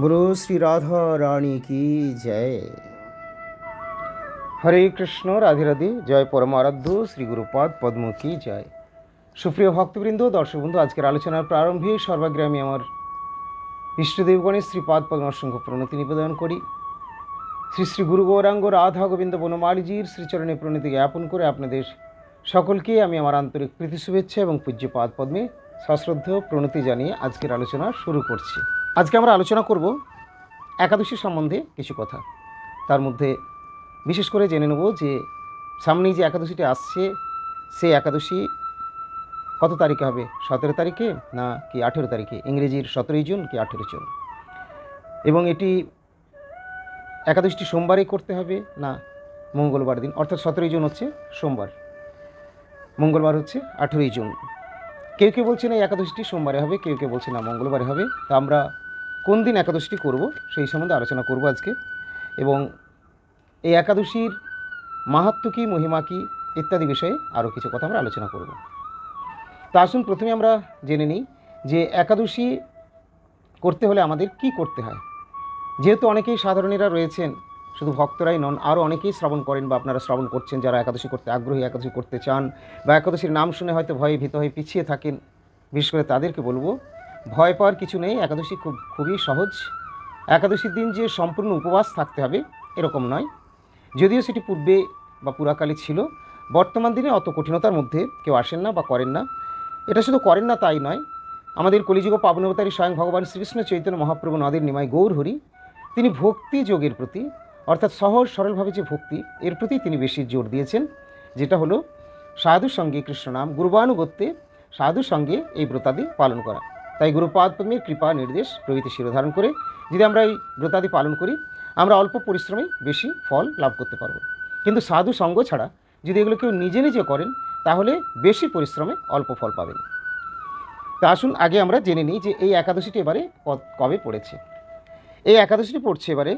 গুরু শ্রী রাধা রানী কি জয়। হরে কৃষ্ণ, রাধে রাধে, জয় পরমারাধ্য, শ্রী গুরুপাদ পদ্ম কি জয়। সুপ্রিয় ভক্তবৃন্দ দর্শক বন্ধু আজকের আলোচনার প্রারম্ভে সর্বাগ্রে আমি আমার ইষ্টদেবগণের শ্রীপাদ পদ্মাসংখ্য প্রণতি নিবেদন করি। শ্রী শ্রী গুরু গৌরাঙ্গ রাধা গোবিন্দ বনমালিজির শ্রীচরণে প্রণতি জ্ঞাপন করে আপনাদের সকলকে আমি আমার আন্তরিক প্রীতি শুভেচ্ছা এবং পূজ্যপাদ পদ্মে সশ্রদ্ধ প্রণতি জানিয়ে আজকের আলোচনা শুরু করছি। আজকে আমরা আলোচনা করব একাদশী সম্বন্ধে কিছু কথা। তার মধ্যে বিশেষ করে জেনে নেব যে সামনেই যে একাদশীটি আসছে, সেই একাদশী কত তারিখে হবে? সতেরো তারিখে না কি আঠেরো তারিখে? ইংরেজির সতেরোই জুন কি আঠেরো জুন? এবং এটি একাদশীটি সোমবারেই করতে হবে না মঙ্গলবার দিন? অর্থাৎ সতেরোই জুন হচ্ছে সোমবার। মঙ্গলবার হচ্ছে আঠেরোই জুন। কেউ কেউ বলছে না এই একাদশীটি সোমবারে হবে, কেউ কেউ বলছে না মঙ্গলবারে হবে। তা আমরা কোন দিন একাদশীটি করব সেই সম্বন্ধে আলোচনা করব আজকে। এবং এই একাদশীর মাহাত্ম কী, মহিমা কী, ইত্যাদি বিষয়ে আরও কিছু কথা আমরা আলোচনা করব। তা আসুন প্রথমে আমরা জেনে নিই যে একাদশী করতে হলে আমাদের কি করতে হয়। যেহেতু অনেকেই সাধারণীরা রয়েছেন, শুধু ভক্তরাই নন, আরও অনেকেই শ্রবণ করেন বা আপনারা শ্রবণ করছেন, যারা একাদশী করতে আগ্রহী, একাদশী করতে চান বা একাদশীর নাম শুনে হয়তো ভয়ে ভীত হয়ে পিছিয়ে থাকেন, বিশেষ করে তাদেরকে বলব ভয় পাওয়ার কিছু নেই, একাদশী খুব, খুবই সহজ। একাদশীর দিন যে সম্পূর্ণ উপবাস থাকতে হবে, এরকম নয়। যদিও সেটি পূর্বে বা পুরাকালে ছিল, বর্তমান দিনে অত কঠিনতার মধ্যে কেউ আসেন না বা করেন না। এটা শুধু করেন না, তাই নয়। আমাদের কলিযুগ পাবনবতারী স্বয়ং ভগবান শ্রীকৃষ্ণ চৈতন্য মহাপ্রভু নদের নিমায় গৌর হরি, তিনি ভক্তি যোগের প্রতি, অর্থাৎ সহজ সরলভাবে যে ভক্তি, এর প্রতি তিনি বেশি জোর দিয়েছেন, যেটা হলো সাধুর সঙ্গে কৃষ্ণ নাম গুরুবানুগত্যে সাধুর সঙ্গে এই ব্রতাদি পালন করা। তাই গুরুপাদ পদ্মের কৃপা নির্দেশ প্রভৃতি শিরোধারণ করে যদি আমরা এই ব্রতাদি পালন করি, আমরা অল্প পরিশ্রমেই বেশি ফল লাভ করতে পারব। কিন্তু সাধু সঙ্গ ছাড়া যদি এগুলো কেউ নিজে নিজে করেন, তাহলে বেশি পরিশ্রমে অল্প ফল পাবেন। তা আসুন আগে আমরা জেনে নিই যে এই একাদশীটি এবারে কবে পড়েছে। এই একাদশীটি পড়ছে এবারে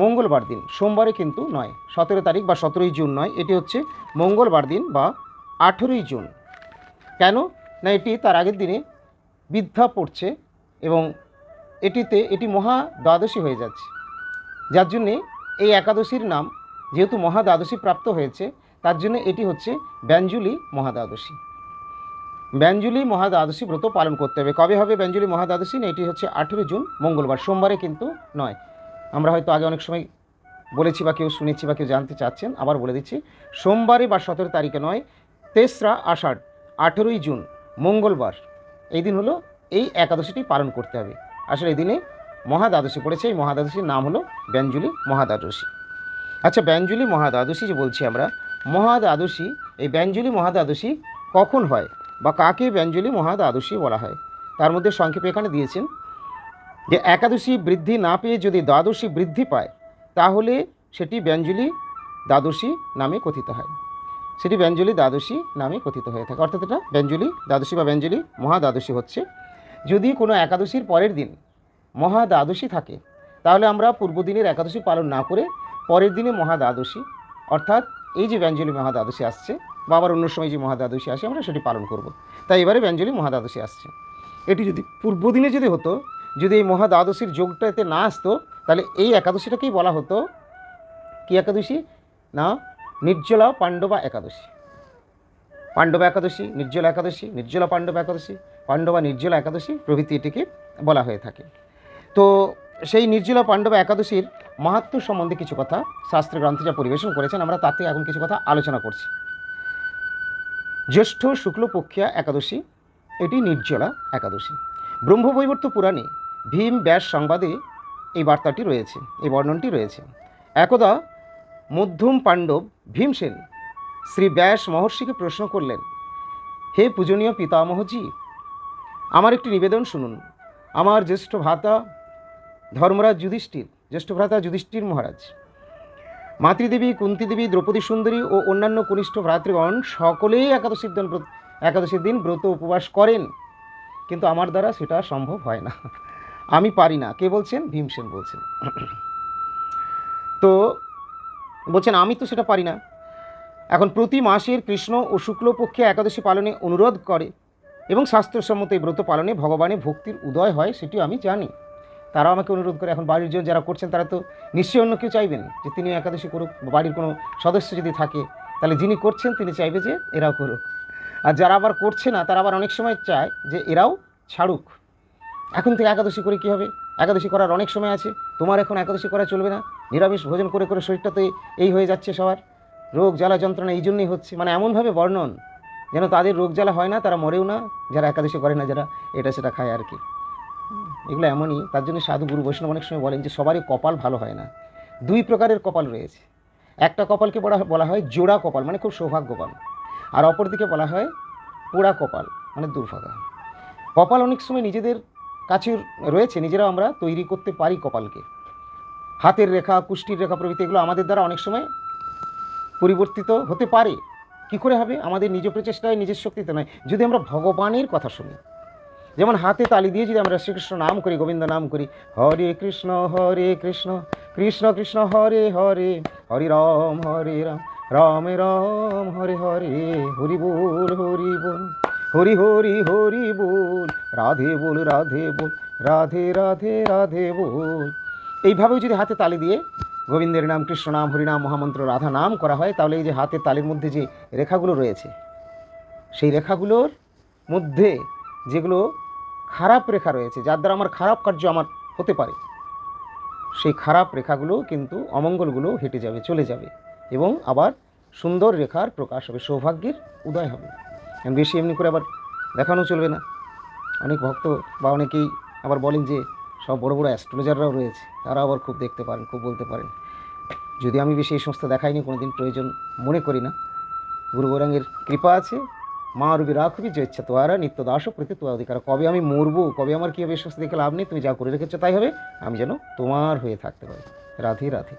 মঙ্গলবার দিন, সোমবারে কিন্তু নয়, সতেরো তারিখ বা সতেরোই জুন নয়, এটি হচ্ছে মঙ্গলবার দিন বা আঠেরোই জুন। কেন? না এটি তার আগের দিনে বিদ্যা পড়ছে এবং এটিতে এটি মহা দ্বাদশী হয়ে যাচ্ছে। যার জন্যে এই একাদশীর নাম যেহেতু মহা দ্বাদশী প্রাপ্ত হয়েছে, তার জন্য এটি হচ্ছে ব্যঞ্জুলি মহাদ্বাদশী ব্যঞ্জুলি মহাদ্বাদশী ব্রত পালন করতে হবে। কবে হবে ব্যঞ্জুলি মহাদ্বাদশী না, এটি হচ্ছে আঠেরো জুন, মঙ্গলবার। সোমবারে কিন্তু নয়। আমরা হয়তো আগে অনেক সময় বলেছি বা কেউ শুনেছি বা কেউ জানতে চাচ্ছেন, আবার বলে দিচ্ছি। সোমবারে বা সতেরো তারিখে নয়, তেসরা আষাঢ়, আঠেরোই জুন, মঙ্গলবার। এই দিন হলো এই একাদশীটি পালন করতে হবে। আসলে এই দিনে মহাদ্বাদশী পড়েছে, এই মহাদ্বাদশীর নাম হলো ব্যঞ্জুলি মহাদ্বাদশী। আচ্ছা ব্যঞ্জুলি মহাদ্বাদশী যে বলছি আমরা, মহাদ্বাদশী, এই ব্যঞ্জুলি মহাদ্বাদশী কখন হয় বা কাকে ব্যঞ্জুলি মহাদ্বাদশী বলা হয়? তার মধ্যে সংক্ষেপে এখানে দিয়েছেন যে, একাদশী বৃদ্ধি না পেয়ে যদি দ্বাদশী বৃদ্ধি পায়, তাহলে সেটি ব্যঞ্জুলি দ্বাদশী নামে কথিত হয়। সেটি ব্যঞ্জলি দ্বাদশী নামে কথিত হয়ে থাকে। অর্থাৎ এটা ব্যঞ্জলি দ্বাদশী বা ব্যঞ্জলি মহাদ্বাদশী হচ্ছে। যদি কোনো একাদশীর পরের দিন মহা দ্বাদশী থাকে, তাহলে আমরা পূর্বদিনের একাদশী পালন না করে পরের দিনে মহা দ্বাদশী অর্থাৎ এই যে ব্যঞ্জলি মহা দ্বাদশী আসছে বা আবার অন্য সময় যে মহা দ্বাদশী আসে, আমরা সেটি পালন করব। তাই এবারে ব্যঞ্জলি মহা দ্বাদশী আসছে। এটি যদি পূর্বদিনে যদি হতো, যদি এই মহা দ্বাদশীর যোগটা এতে না আসতো, তাহলে এই একাদশীটাকেই বলা হতো কি একাদশী? না নির্জলা পাণ্ডবা একাদশী। পাণ্ডবা একাদশী, নির্জলা একাদশী, নির্জলা পাণ্ডবা একাদশী, পাণ্ডবা নির্জলা একাদশী প্রভৃতি এটিকে বলা হয়ে থাকে। তো সেই নির্জলা পাণ্ডবা একাদশীর মাহাত্ম সম্বন্ধে কিছু কথা শাস্ত্র গ্রন্থে যা পরিবেশন করেছেন, আমরা তাতে এখন কিছু কথা আলোচনা করছি। জ্যৈষ্ঠ শুক্লপক্ষিয়া একাদশী, এটি নির্জলা একাদশী। ব্রহ্মবৈবর্ত পুরাণে ভীম ব্যাস সংবাদে এই বার্তাটি রয়েছে, এই বর্ণনটি রয়েছে। একদা মধ্যম পাণ্ডব ভীমসেন, শ্রী ব্যাস মহর্ষিকে প্রশ্ন করলেন, হে পূজনীয় পিতামহজি, আমার একটি নিবেদন শুনুন। আমার জ্যেষ্ঠ ভ্রাতা ধর্মরাজ যুধিষ্ঠির, জ্যেষ্ঠ ভ্রাতা যুধিষ্ঠির মহারাজ, মাতৃদেবী, কুন্তিদেবী, দ্রৌপদী সুন্দরী ও অন্যান্য কনিষ্ঠ ভ্রাতৃগণ সকলেই একাদশীর দিন একাদশীর দিন ব্রত উপবাস করেন। কিন্তু আমার দ্বারা সেটা সম্ভব হয় না। আমি পারি না। কে বলছেন? ভীমসেন বলছেন। তো বলছেন, আমি তো সেটা পারি না। এখন প্রতি মাসের কৃষ্ণ ও শুক্লপক্ষে একাদশী পালনে অনুরোধ করে এবং শাস্ত্রসম্মত এই ব্রত পালনে ভগবানের ভক্তির উদয় হয় সেটি আমি জানি। তারাও আমাকে অনুরোধ করে, এখন বাড়ির জন যারা করছেন, তারা তো নিশ্চয়ই অন্য কেউ চাইবেন যে তিনি একাদশী করুক বাড়ির কোনো সদস্য যদি থাকে, তাহলে যিনি করছেন, তিনি চাইবে যে এরাও করুক। আর যারা আবার করছে না, তারা আবার অনেক সময় চায় যে এরাও ছাড়ুক। এখন থেকে একাদশী করে কী হবে? একাদশী করার অনেক সময় আছে। তোমার এখন একাদশী করা চলবে না। নিরামিষ ভোজন করে করে শরীরটা তো এই- হয়ে যাচ্ছে সবার। রোগ জ্বালা যন্ত্রণা এই জন্যই হচ্ছে। মানে এমনভাবে বর্ণন, যেন তাদের রোগ জ্বালা হয় না, তারা মরেও না, যারা একাদশী করে না যারা, এটা সেটা খায় আর কি। এগুলো এমনই, তার জন্য সাধু গুরু বৈষ্ণব অনেক সময় বলেন যে সবারই কপাল ভালো হয় না। দুই প্রকারের কপাল রয়েছে। একটা কপালকে বলা বলা হয় জোড়া কপাল মানে খুব সৌভাগ্যবান। আর অপরদিকে বলা হয় পোড়া কপাল মানে দুর্ভাগা। কপাল অনেক সময় নিজেদের কাছে রয়েছে, নিজেরাও আমরা তৈরি করতে পারি কপালকে। হাতের রেখা, কুষ্টির রেখা প্রভৃতি এগুলো আমাদের দ্বারা অনেক সময় পরিবর্তিত হতে পারে। কি করে হবে? আমাদের নিজ প্রচেষ্টায়, নিজের শক্তিতে নয়। যদি আমরা ভগবানের কথা শুনি, যেমন হাতে তালি দিয়ে যদি আমরা শ্রীকৃষ্ণ নাম করি, গোবিন্দ নাম করি, হরে কৃষ্ণ হরে কৃষ্ণ কৃষ্ণ কৃষ্ণ, হরে হরে, হরি রাম, হরে রাম রাম রাম, হরে হরে, হরি বল হরি বল, হরি হরি হরি বল, রাধে বল রাধে বল, রাধে রাধে রাধে বল এইভাবেও যদি হাতে তালি দিয়ে গোবিন্দের নাম, কৃষ্ণ নাম হরিনাম মহামন্ত্র, রাধা নাম করা হয়, তাহলে এই যে হাতের তালির মধ্যে যে রেখাগুলো রয়েছে, সেই রেখাগুলোর মধ্যে যেগুলো খারাপ রেখা রয়েছে, যার দ্বারা আমার খারাপ কার্য আমার হতে পারে, সেই খারাপ রেখাগুলো কিন্তু অমঙ্গলগুলো হেঁটে যাবে, চলে যাবে এবং আবার সুন্দর রেখার প্রকাশ হবে, সৌভাগ্যের উদয় হবে। বেশি এমনি করে আবার দেখানো চলবে না। অনেক ভক্ত বা অনেকেই আবার বলেন যে সব বড় বড় অ্যাস্ট্রোলজাররাও রয়েছে। তারা আবার খুব দেখতে পারেন, খুব বলতে পারেন। যদি আমি বেশি এই সমস্ত দেখাইনি কোনো দিন প্রয়োজন মনে করি না। গুরু গৌরাঙ্গের কৃপা আছে। মা রবি রাখবি যে ইচ্ছা তোয়ারা নিত্য দাস প্রতি তোয়া অধিকার। কবে আমি মরবো, কবে আমার কী হবে সমস্ত দেখে লাভ নেই, তুমি যা করে রেখেছো তাই হবে, আমি যেন তোমার হয়ে থাকতে পারি। রাধে রাধে।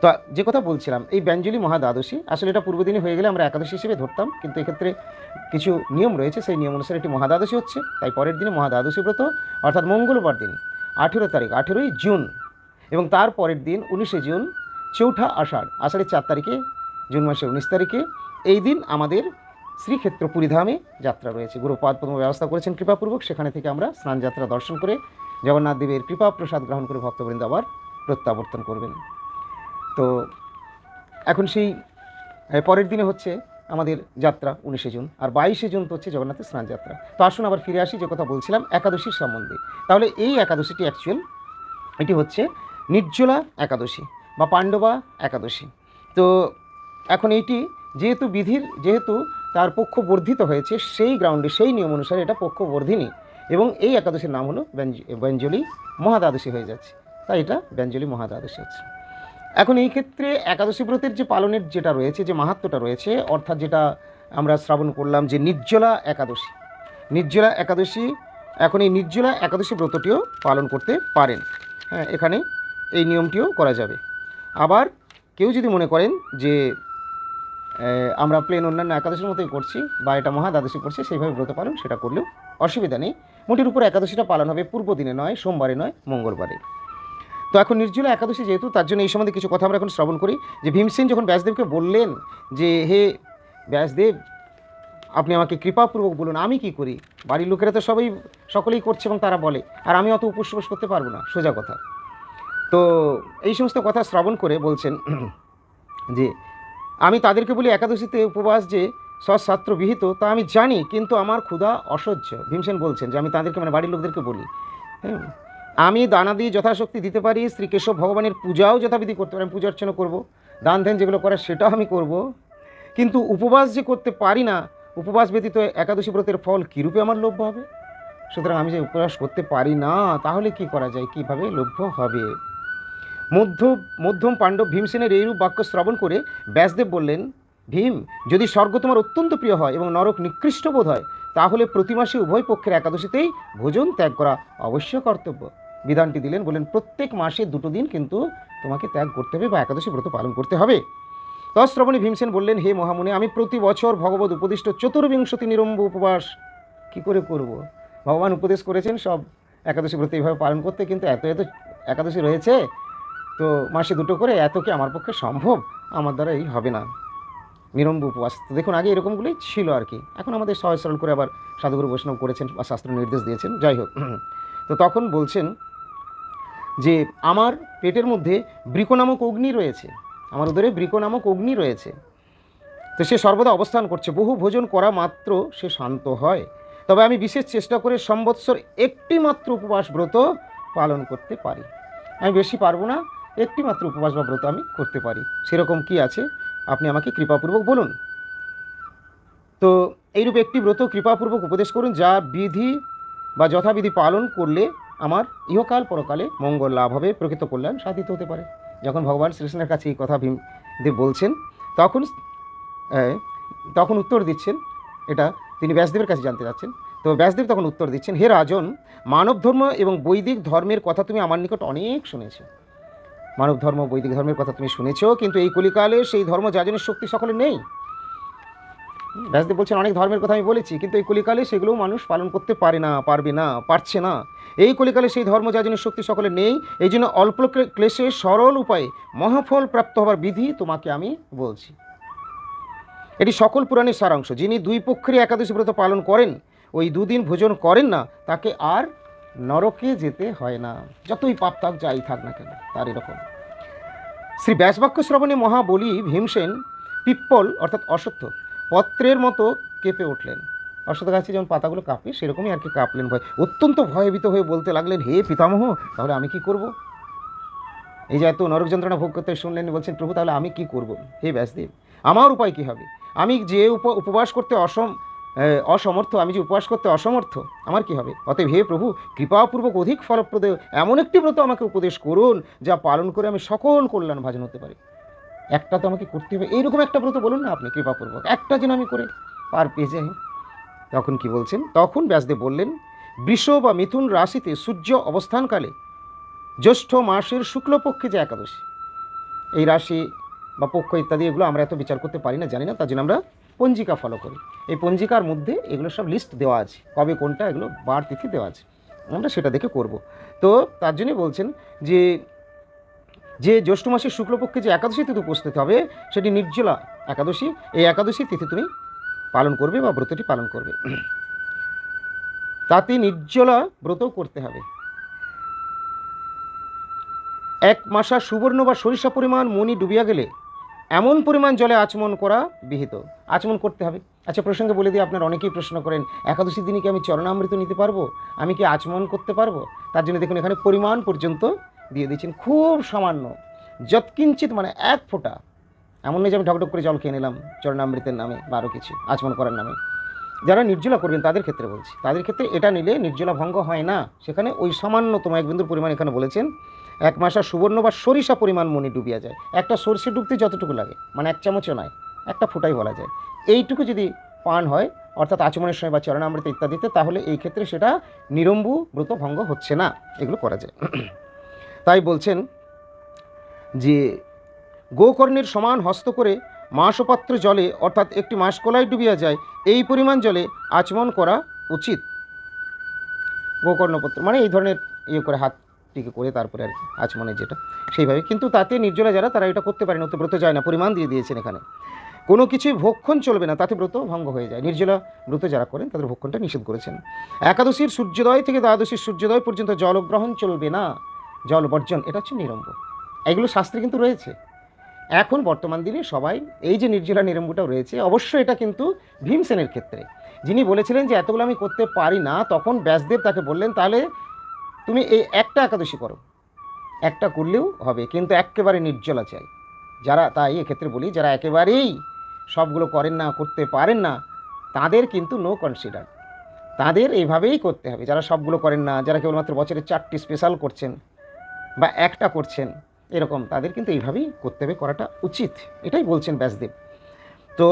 তো যে কথা বলছিলাম, এই ব্যঞ্জলি মহাদ্বাদশী, আসলে এটা পূর্বদিনে হয়ে গেলে আমরা একাদশী হিসেবে ধরতাম, কিন্তু এক্ষেত্রে কিছু নিয়ম রয়েছে, সেই নিয়ম অনুসারে একটি মহাদ্বাদশী হচ্ছে। তাই পরের দিনে মহাদ্বাদশী ব্রত, অর্থাৎ মঙ্গলবার দিন আঠেরো তারিখ, আঠেরোই জুন এবং তার পরের দিন উনিশে জুন চৌঠা আষাঢ়, আষাঢ়ের চার তারিখে, জুন মাসের উনিশ তারিখে এই দিন আমাদের শ্রীক্ষেত্র পুরীধামে যাত্রা রয়েছে। গুরুপাদ পদ্ম ব্যবস্থা করেছেন কৃপাপূর্বক, সেখানে থেকে আমরা স্নান যাত্রা দর্শন করে জগন্নাথ দেবের কৃপা প্রসাদ গ্রহণ করে ভক্তবৃন্দ আবার প্রত্যাবর্তন করবেন। তো এখন সেই পরের দিনে হচ্ছে আমাদের যাত্রা উনিশে জুন, আর বাইশে জুন তো হচ্ছে জগন্নাথের স্নান যাত্রা। তো আসুন আবার ফিরে আসি যে কথা বলছিলাম একাদশীর সম্বন্ধে। তাহলে এই একাদশীটি অ্যাকচুয়াল এটি হচ্ছে নির্জলা একাদশী বা পাণ্ডবা একাদশী। তো এখন এইটি যেহেতু বিধির, যেহেতু তার পক্ষ বর্ধিত হয়েছে, সেই গ্রাউন্ডে সেই নিয়ম অনুসারে এটা পক্ষ বর্ধিনী এবং এই একাদশীর নাম হলো ব্যঞ্জ- ব্যঞ্জলি মহাদ্বাদশী হয়ে যাচ্ছে। তাই এটা ব্যঞ্জলি মহাদ্বাদশী হচ্ছে। এখন এই ক্ষেত্রে একাদশী ব্রতের যে পালনের যেটা রয়েছে, যে মাহাত্ম্যটা রয়েছে, অর্থাৎ যেটা আমরা শ্রাবণ করলাম যে নির্জলা একাদশী। নির্জলা একাদশী, এখন এই নির্জলা একাদশী ব্রতটিও পালন করতে পারেন। হ্যাঁ এখানে এই নিয়মটিও করা যাবে। আবার কেউ যদি মনে করেন যে আমরা প্লেন অন্যান্য একাদশীর মতোই করছি বা এটা মহাদ্বাদশী করছি, সেইভাবে ব্রত পালন সেটা করলেও অসুবিধা নেই। মোটের উপর একাদশীটা পালন হবে পূর্ব দিনে নয়, সোমবারে নয়, মঙ্গলবারে। তো এখন নির্জলা একাদশী যেহেতু, তার জন্য এই সম্বন্ধে কিছু কথা আমরা এখন শ্রবণ করি। যে ভীমসেন যখন ব্যাসদেবকে বললেন যে, হে ব্যাসদেব, আপনি আমাকে কৃপাপূর্বক বলুন, আমি কি করি? বাড়ির লোকেরা তো সবাই, সকলেই করছে এবং তারা বলে। আর আমি অত উপোস উপোস করতে পারব না, সোজা কথা। তো এই সমস্ত কথা শ্রবণ করে বলছেন যে, আমি তাদেরকে বলি, একাদশীতে উপবাস যে সৎসাত্র বিহিত, তা আমি জানি, কিন্তু আমার ক্ষুধা অসহ্য। ভীমসেন বলছেন যে, আমি তাদেরকে মানে বাড়ির লোকদেরকে বলি। হ্যাঁ? আমি দানা দিয়ে যথাশক্তি দিতে পারি, শ্রী কেশব ভগবানের পূজাও যথাবিধি করতে পারি, আমি পূজা অর্চনা করব, দান ধ্যান যেগুলো করার সেটাও আমি করব। কিন্তু উপবাস যে করতে পারি না, উপবাস ব্যতীত একাদশী ব্রতের ফল কীরূপে আমার লভ্য হবে? সুতরাং আমি যে উপবাস করতে পারি না, তাহলে কি করা যায়? কীভাবে লভ্য হবে? মধ্য, মধ্যম পাণ্ডব ভীমসেনের এইরূপ বাক্য শ্রবণ করে ব্যাসদেব বললেন, ভীম, যদি স্বর্গ তোমার অত্যন্ত প্রিয় হয় এবং নরক নিকৃষ্ট বোধ হয়, তাহলে প্রতি মাসে উভয় পক্ষের একাদশীতেই ভোজন ত্যাগ করা অবশ্য কর্তব্য। বিধানটি দিলেন বলেন প্রত্যেক মাসে দুটো দিন কিন্তু তোমাকে ত্যাগ করতে হবে বা একাদশী ব্রত পালন করতে হবে। তশ্রবণী ভীমসেন বললেন, হে মহামুনি, আমি প্রতি বছর ভগবত উপদিষ্ট চতুর্বিংশতি নিরম্ব উপবাস কি করে করব? ভগবান উপদেশ করেছেন সব একাদশী ব্রত এইভাবে পালন করতে, কিন্তু এত এত একাদশী রয়েছে, তো মাসে দুটো করে এত কি আমার পক্ষে সম্ভব? আমার দ্বারা এই হবে না। নিরম্ব উপবাস, তো দেখুন, আগে এরকমগুলোই ছিল আর কি। এখন আমাদের সহজ সরল করে আবার সাধুগুরু বৈষ্ণব করেছেন বা শাস্ত্র নির্দেশ দিয়েছেন, যাই হোক। তো তখন বলছেন যে আমার পেটের মধ্যে বৃক নামক অগ্নি রয়েছে, আমার উদরে বৃক নামক অগ্নি রয়েছে। তো সে সর্বদা অবস্থান করছে, বহু ভোজন করা মাত্র সে শান্ত হয়। তবে আমি বিশেষ চেষ্টা করে সম্বৎসর একটি মাত্র উপবাস ব্রত পালন করতে পারি। আমি বেশি পারব না, একটি মাত্র উপবাস বা ব্রত আমি করতে পারি। সেরকম কি আছে? আপনি আমাকে কৃপাপূর্বক বলুন। তো এইরূপ একটি ব্রত কৃপাপূর্বক উপদেশ করুন, যা বিধি বা যথাবিধি পালন করলে আমার ইহকাল পরকালে মঙ্গল লাভ হবে, প্রকৃত কল্যাণ সাধিত হতে পারে। যখন ভগবান শ্রীকৃষ্ণের কাছে এই কথা ভীমদেব বলছেন, তখন তখন উত্তর দিচ্ছেন, এটা তিনি ব্যাসদেবের কাছে জানতে যাচ্ছেন, তো ব্যাসদেব তখন উত্তর দিচ্ছেন, হে রাজন, মানব ধর্ম এবং বৈদিক ধর্মের কথা তুমি আমার নিকট অনেক শুনেছ। মানব ধর্ম, বৈদিক ধর্মের কথা তুমি শুনেছো, কিন্তু এই কলিকালে সেই ধর্ম যাজনের শক্তি সকলে নেই। ব্যাসদেব বলছেন, অনেক ধর্মের কথা আমি বলেছি, কিন্তু এই কলিকালে সেগুলো মানুষ পালন করতে পারে না, পারবে না, পারছে না। এই কলিকালে সেই ধর্ম যা যাজনের শক্তি সকলে নেই, এই জন্য অল্প ক্লে- ক্লেশে সরল উপায়ে মহাফল প্রাপ্ত হবার বিধি তোমাকে আমি বলছি। এটি সকল পুরাণের সারাংশ। যিনি দুই পক্ষেরই একাদশী ব্রত পালন করেন, ওই দুদিন ভোজন করেন না, তাকে আর নরকে যেতে হয় না। যতই পাপ থাক, যাই থাক না কেন, তার এরকম। শ্রী ব্যাসবাক্য শ্রবণে মহাবলী ভীমসেন পিপ্পল, অর্থাৎ অসত্য পত্রের মতো কেঁপে উঠলেন। অশ্বত্থ গাছে যেমন পাতাগুলো কাঁপে, সেরকমই আর কি কাঁপলেন ভয়। অত্যন্ত ভয়ভীত হয়ে বলতে লাগলেন, হে পিতামহ, তাহলে আমি কি করব? এই যে এত নরক যন্ত্রণা ভোগ করতে শুনলেন, বলছেন, প্রভু, তাহলে আমি কি করব? হে ব্যাসদেব, আমার উপায় কি হবে? আমি যে উপ, উপবাস করতে অসম অসমর্থ, আমি যে উপবাস করতে অসমর্থ, আমার কি হবে? অতএব হে প্রভু, কৃপাপূর্বক অধিক ফলপ্রদ, এমন একটি ব্রত আমাকে উপদেশ করুন, যা পালন করে আমি সকল কল্যাণ ভাজন হতে পারি। একটা তো আমাকে করতে হবে। এইরকম একটা ব্রত বলুন না আপনি, কৃপাপূর্বক। একটা যেন আমি করে পার পেয়ে যাই। তখন কি বলছেন? তখন ব্যাসদেব বললেন, বৃষ বা মিথুন রাশিতে সূর্য অবস্থানকালে জ্যৈষ্ঠ মাসের শুক্লপক্ষে যে একাদশী, এই রাশি বা পক্ষ ইত্যাদি, এগুলো আমরা এত বিচার করতে পারি না, জানি না, তার জন্য আমরা পঞ্জিকা ফলো করি। এই পঞ্জিকার মধ্যে এগুলো সব লিস্ট দেওয়া আছে, কবে কোনটা এগুলো বার তিথি দেওয়া আছে। আমরা সেটা দেখে করব। তো তার জন্যই বলছেন যে যে জ্যৈষ্ঠ মাসের শুক্লপক্ষে যে একাদশী তিথি উপস্থিত হবে, সেটি নির্জলা একাদশী। এই একাদশী তিথি তুমি পালন করবে বা ব্রতটি পালন করবে। তাতে নির্জলা ব্রতও করতে হবে। এক মাসা সুবর্ণ বা সরিষা পরিমাণ মণি ডুবিয়া গেলে এমন পরিমাণ জলে আচমন করা বিহিত। আচমন করতে হবে। আচ্ছা প্রসঙ্গে বলে দিই, আপনার অনেকেই প্রশ্ন করেন, একাদশী দিনে কি আমি চরণামৃত নিতে পারব? আমি কি আচমন করতে পারব? তার জন্য দেখুন, এখানে পরিমাণ পর্যন্ত দিয়ে দিচ্ছেন খুব সামান্য যৎকিঞ্চিত মানে এক ফোঁটা। এমন নয় যে আমি ঢকঢক করে জল খেয়ে নিলাম, চরণামৃতের নামে বা আরও কিছু, আচমন করার নামে। যারা নির্জলা করবেন, তাদের ক্ষেত্রে বলছি, তাদের ক্ষেত্রে এটা নিলে নির্জলা ভঙ্গ হয় না। সেখানে ওই সামান্যতম এক বিন্দুর পরিমাণ এখানে বলেছেন, এক মাসা সুবর্ণ বা সরিষা পরিমাণ মনি ডুবিয়া যায়। একটা সরষে ডুবতে যতটুকু লাগে মানে এক চামচও নয়, একটা ফোঁটাই বলা যায়। এইটুকু যদি পান হয়, অর্থাৎ আচমনের সময় বা চরণামৃত ইত্যাদিতে, তাহলে এই ক্ষেত্রে সেটা নিরম্বু ব্রত ভঙ্গ হচ্ছে না। এগুলো করা যায়। তাই বলছেন যে গোকর্ণের সমান হস্ত করে মাসপাত্র জলে, অর্থাৎ একটি মাসকলাই ডুবিয়া যায়, এই পরিমাণ জলে আচমন করা উচিত। গোকর্ণপত্র মানে এই ধরনের ইয়ে করে হাতটিকে করে তারপরে আর কি আচমনের যেটা সেইভাবে। কিন্তু তাতে নির্জলা যারা, তারা এটা করতে পারে না তো ব্রত যায় না, পরিমাণ দিয়ে দিয়েছেন এখানে। কোনো কিছুই ভক্ষণ চলবে না, তাতে ব্রত ভঙ্গ হয়ে যায়। নির্জলা ব্রত যারা করেন, তাদের ভক্ষণটা নিষেধ করেছেন। একাদশীর সূর্যোদয় থেকে দ্বাদশীর সূর্যোদয় পর্যন্ত জলগ্রহণ চলবে না। জল বর্জন, এটা হচ্ছে নিরম্ব। এগুলো শাস্ত্রে কিন্তু রয়েছে। এখন বর্তমান দিনে সবাই এই যে নির্জলা নিরম্বটাও রয়েছে, অবশ্যই এটা কিন্তু ভীমসেনের ক্ষেত্রে। যিনি বলেছিলেন যে এতগুলো আমি করতে পারি না, তখন ব্যাসদেব তাকে বললেন, তাহলে তুমি এই একটা একাদশী করো। একটা করলেও হবে, কিন্তু একেবারে নির্জলা চাই। যারা তাই এক্ষেত্রে বলি, যারা একেবারেই সবগুলো করেন না, করতে পারেন না, তাদের কিন্তু নো কনসিডার তাদের এইভাবেই করতে হবে। যারা সবগুলো করেন না, যারা কেবলমাত্র বছরে চারটি স্পেশাল করছেন বা একটা করছেন, এরকম তাদের কিন্তু এইভাবেই করতে হবে, করাটা উচিত। এটাই বলছেন ব্যাসদেব। তো,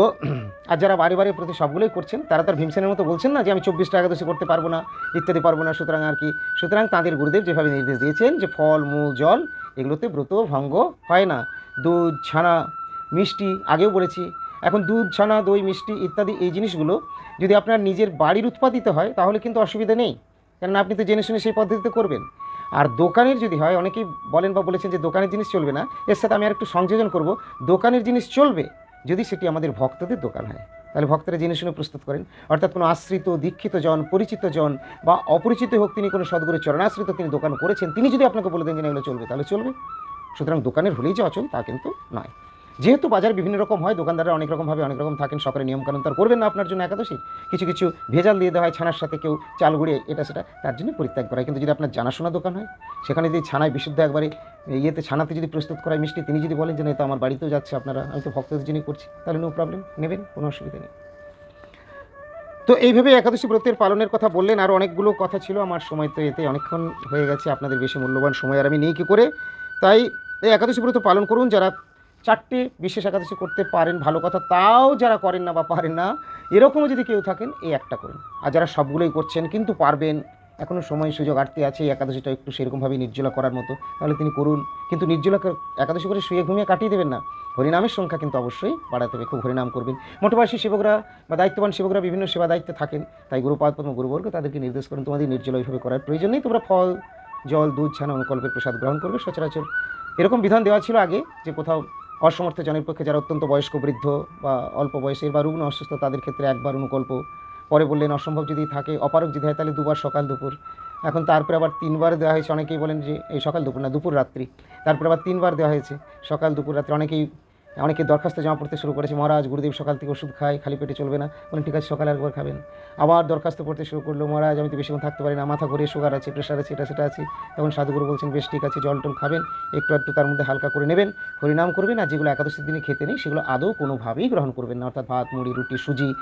আর যারা বারে বারে প্রতি সবগুলোই করছেন, তারা তার ভীমসেনের মতো বলছেন না যে আমি চব্বিশটা একাদশী করতে পারব না, ইত্যাদি পারব না, সুতরাং আর কি। সুতরাং তাদের গুরুদেব যেভাবে নির্দেশ দিয়েছেন যে ফল, মূল, জল, এগুলোতে ব্রত ভঙ্গ হয় না। দুধ, ছানা, মিষ্টি, আগেও বলেছি, এখন দুধ, ছানা, দই, মিষ্টি ইত্যাদি এই জিনিসগুলো যদি আপনার নিজের বাড়ির উৎপাদিত হয়, তাহলে কিন্তু অসুবিধা নেই। কেননা আপনি তো জেনে শুনে সেই পদ্ধতিতে করবেন। আর দোকানের যদি হয়, অনেকেই বলেন বা বলেছেন যে দোকানের জিনিস চলবে না, এর সাথে আমি আর একটু সংযোজন করব। দোকানের জিনিস চলবে যদি সেটি আমাদের ভক্তদের দোকান হয়। তাহলে ভক্তরা জেনে শুনে প্রস্তুত করেন। অর্থাৎ কোনো আশ্রিত, দীক্ষিত জন, পরিচিত জন বা অপরিচিত হোক তিনি কোনো সদ্গুরু চরণাশ্রিত তিনি দোকান করেছেন, তিনি যদি আপনাকে বলে দেন যে এগুলো চলবে, তাহলে চলবে। সুতরাং দোকানের হলেই যে অচল তা কিন্তু নয়। যেহেতু বাজার বিভিন্ন রকম হয় দোকানদাররা অনেক রকমভাবে অনেক রকম থাকেন সকালে নিয়মকানুন তার করবেন না আপনার জন্য একাদশী। কিছু কিছু ভেজাল দিয়ে দেওয়া হয় ছানার সাথে কেউ চাল গুঁড়িয়ে এটা সেটা তার জন্য পরিত্যাগ করা হয়। কিন্তু যদি আপনার জানাশোনা দোকান হয় সেখানে যদি ছানায় বিশুদ্ধ একবারে ইয়েতে ছানাতে যদি প্রস্তুত করা হয় মিষ্টি তিনি যদি বলেন যে না, তো আমার বাড়িতেও যাচ্ছে আপনারা আমি তো ভক্তদের জন্যই করছি তাহলে নো প্রবলেম নেবেন কোনো অসুবিধা নেই। তো এইভাবে একাদশী ব্রতের পালনের কথা বললেন আরও অনেকগুলো কথা ছিল আমার সময় তো এতে অনেকক্ষণ হয়ে গেছে আপনাদের বেশি মূল্যবান সময় আর আমি নেই কী করে। তাই এই একাদশী ব্রত পালন করুন যারা চারটে বিশেষ একাদশী করতে পারেন, ভালো কথা। তাও যারা করেন না বা পারেন না, এরকমও যদি কেউ থাকেন, এই একটা করেন। আর যারা সবগুলোই করছেন কিন্তু পারবেন এখনও সময় সুযোগ আটতে আছে, এই একাদশীটা একটু সেরকমভাবে নির্জলা করার মতো, তাহলে তিনি করুন। কিন্তু নির্জলা একাদশী করে শুয়ে ঘুমিয়ে কাটিয়ে দেবেন না। হরিনামের সংখ্যা কিন্তু অবশ্যই বাড়াতে হবে, খুব হরিনাম করবেন। মোটবাসী সেবকরা বা দায়িত্ববান সেবকরা বিভিন্ন সেবা দায়িত্বে থাকেন, তাই গুরুপাদ, পদ্ম, গুরুবর্গ তাদেরকে নির্দেশ করেন, তোমাদের নির্জলা ওইভাবে করার প্রয়োজন নেই। তোমরা ফল, জল, দুধ, ছানা, অনুকল্পের প্রসাদ গ্রহণ করবে সচরাচর। এরকম বিধান দেওয়া ছিল আগে, যে কোথাও অসমর্থ জনের পক্ষে যারা অত্যন্ত বয়স্ক, বৃদ্ধ বা অল্প বয়সের বা রুগ্ন, অসুস্থ, তাদের ক্ষেত্রে একবার অনুকল্প। পরে বললেন, অসম্ভব যদি থাকে অপারক যদি হয়, তাহলে দুবার সকাল দুপুর। এখন তারপরে আবার তিনবার দেওয়া হয়েছে, অনেকেই বলেন যে, এই সকাল দুপুর না, দুপুর রাত্রি। তারপরে আবার তিনবার দেওয়া হয়েছে, সকাল দুপুর রাত্রি। অনেকেই অনেকে দরখাস্ত জমা পড়তে শুরু করেছে, মহারাজ, গুরুদেব সকাল থেকে ওষুধ খায়, খালি পেটে চলবে না। বলেন ঠিক আছে, সকালে একবার খাবেন। আবার দরখাস্ত পড়তে শুরু করল, মহারাজ, আমি তো বেশিক্ষণ থাকতে পারি না, মাথা ঘুরে সুগার আছে প্রেশার আছে, এটা সেটা আছে। তখন সাধুগুরু বলছেন, বেশ, ঠিক আছে, জল টল খাবেন, একটু একটু তার মধ্যে হালকা করে নেবেন, হরিনাম করবেন, আর যেগুলো একাদশীর দিনে খেতে নেই, সেগুলো আদৌ কোনোভাবেই গ্রহণ করবেন না। অর্থাৎ ভাত, মুড়ি, রুটি, সুজি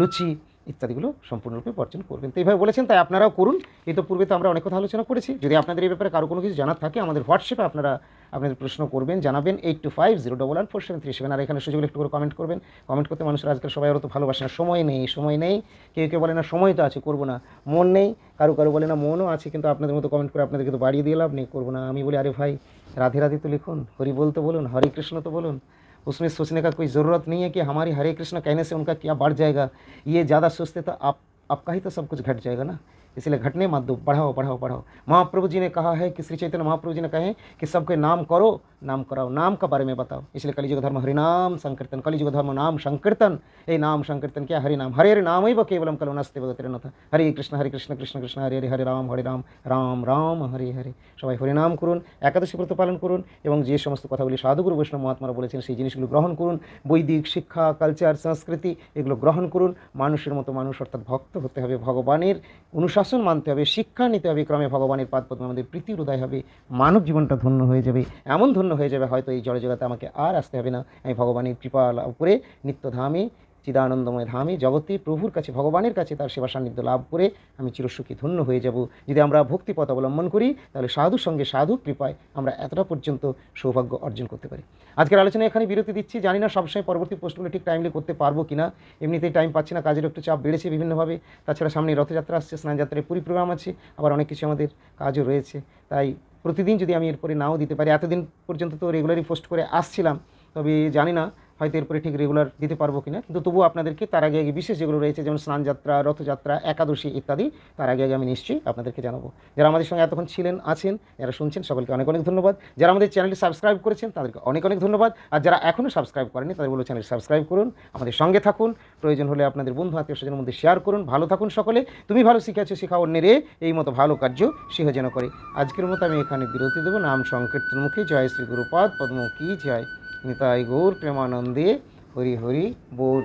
লুচি ইত্যাদিগুলো সম্পূর্ণরূপে বর্জন করবেন। তো এইভাবে বলেছেন, তাই আপনারাও করুন। এই তো পূর্বে তো আমরা অনেক কথা আলোচনা করেছি। যদি আপনাদের এই ব্যাপারে কারও কোনো কিছু জানার থাকে, আমাদের হোয়াটসঅ্যাপে আপনারা আপনাদের প্রশ্ন করবেন, জানাবেন। Eight two five zero double one four seven three seven আর এখানে সুযোগ একটু করে কমেন্ট করবেন। কমেন্ট করতে মানুষের আজকাল সবাই আরও তো ভালোবাসে না। সময় নেই সময় নেই। কেউ কেউ বলে না, সময় তো আছে, করব না। মন নেই। কারও কারও বলে না, মনও আছে, কিন্তু আপনাদের মতো কমেন্ট করে আপনাদেরকে তো বাড়িয়ে দিয়ে লাভ নেই, করব না। আমি বলি, আরে ভাই, রাধে রাধে তো লিখুন, হরি বল তো বলুন, হরে কৃষ্ণ তো বলুন। उसमें सोचने का कोई ज़रूरत नहीं है कि हमारी हरे कृष्ण कहने से उनका क्या बढ़ जाएगा। ये ज़्यादा सोचते तो आप, आपका ही तो सब कुछ घट जाएगा ना। इसलिए घटने मत दो बढ़ाओ बढ़ाओ बढ़ाओ महाप्रभु जी ने कहा है कि श्री चैतन्य महाप्रभु जी ने कहे कि सबके नाम करो नाम कराओ नाम का बारे में बताओ इसलिए कलिजुग धर्म हरिनाम संकीर्तन कलिजुग धर्म नाम संकीर्तन ये नाम संकीर्तन क्या हरि नाम हरे हरि नाम ही केवलम कलो नस्ते बदते नथ हरे कृष्ण हरे कृष्ण कृष्ण कृष्ण हरे हरे हरे রাম হরে রাম রাম রাম হরে হরে সবাই হরিনাম করুন একাদশী ব্রত পালন করুন এবং যে সমস্ত কথাগুলি সাধুগুরু বৈষ্ণব মহাত্মারা বলেছেন সেই জিনিসগুলো গ্রহণ করুন বৈদিক শিক্ষা কালচার সংস্কৃতি এগুলো গ্রহণ করুন মানুষের মতো মানুষ অর্থাৎ ভক্ত হতে হবে ভগবানের অনুশাসন মানতে হবে, শিক্ষা নিতে হবে, ক্রমে ভগবানের পাদ পদ্মে আমাদের প্রীতির উদয় হবে, মানব জীবনটা ধন্য হয়ে যাবে, এমন ধন্য হয়ে যাবে হয়তো এই জড়জগতে আমাকে আর আসতে হবে না। আমি ভগবানের কৃপা লাভ করে নিত্যধামে চিদানন্দময় ধামে জগতে প্রভুর কাছে, ভগবানের কাছে তার সেবা সান্নিধ্য লাভ করে আমি চিরসুখী ধন্য হয়ে যাব। যদি আমরা ভক্তিপথ অবলম্বন করি, তাহলে সাধুর সঙ্গে সাধু কৃপায় আমরা এতটা পর্যন্ত সৌভাগ্য অর্জন করতে পারি। আজকের আলোচনা এখানে বিরতি দিচ্ছি। জানি না সবসময় পরবর্তী পোস্টগুলো ঠিক টাইমলি করতে পারব কিনা। এমনিতেই টাইম পাচ্ছি না, কাজের একটু চাপ বেড়েছে বিভিন্নভাবে। তাছাড়া সামনে রথযাত্রা আসছে স্নানযাত্রায় পুরী প্রোগ্রাম আছে, আবার অনেক কিছু আমাদের কাজও রয়েছে। তাই প্রতিদিন যদি আমি এরপরে নাও দিতে পারি, এতদিন পর্যন্ত তো রেগুলারই পোস্ট করে আসছিলাম, তবে জানি না হয়তো এরপরে ঠিক রেগুলার দিতে পারব কিনা। কিন্তু তবুও আপনাদেরকে তার আগে আগে বিশেষ যেগুলো রয়েছে, যেমন স্নানযাত্রা, রথযাত্রা, একাদশী ইত্যাদি, তার আগে আগে আমি নিশ্চয়ই আপনাদেরকে জানাব। যারা আমাদের সঙ্গে এতক্ষণ ছিলেন, আছেন, যারা শুনছেন, সকলকে অনেক অনেক ধন্যবাদ। যারা আমাদের চ্যানেলটি সাবস্ক্রাইব করেছেন, তাদেরকে অনেক অনেক ধন্যবাদ। আর যারা এখনও সাবস্ক্রাইব করেনি তাদের বলো চ্যানেল সাবস্ক্রাইব করুন, আমাদের সঙ্গে থাকুন। প্রয়োজন হলে আপনাদের বন্ধু, আত্মীয় স্বজনের মধ্যে শেয়ার করুন। ভালো থাকুন সকলে। তুমি ভালো শিখেছো শেখা অন্যেরে। এই মতো ভালো কার্য সিংহ যেন করে। আজকের মতো আমি এখানে বিরতি দেবো। নাম সংকীর্তন জয় শ্রী গুরুপাদ পদ্ম কি জয়। নিতাই গৌর প্রেমানন্দে হরি হরি বল।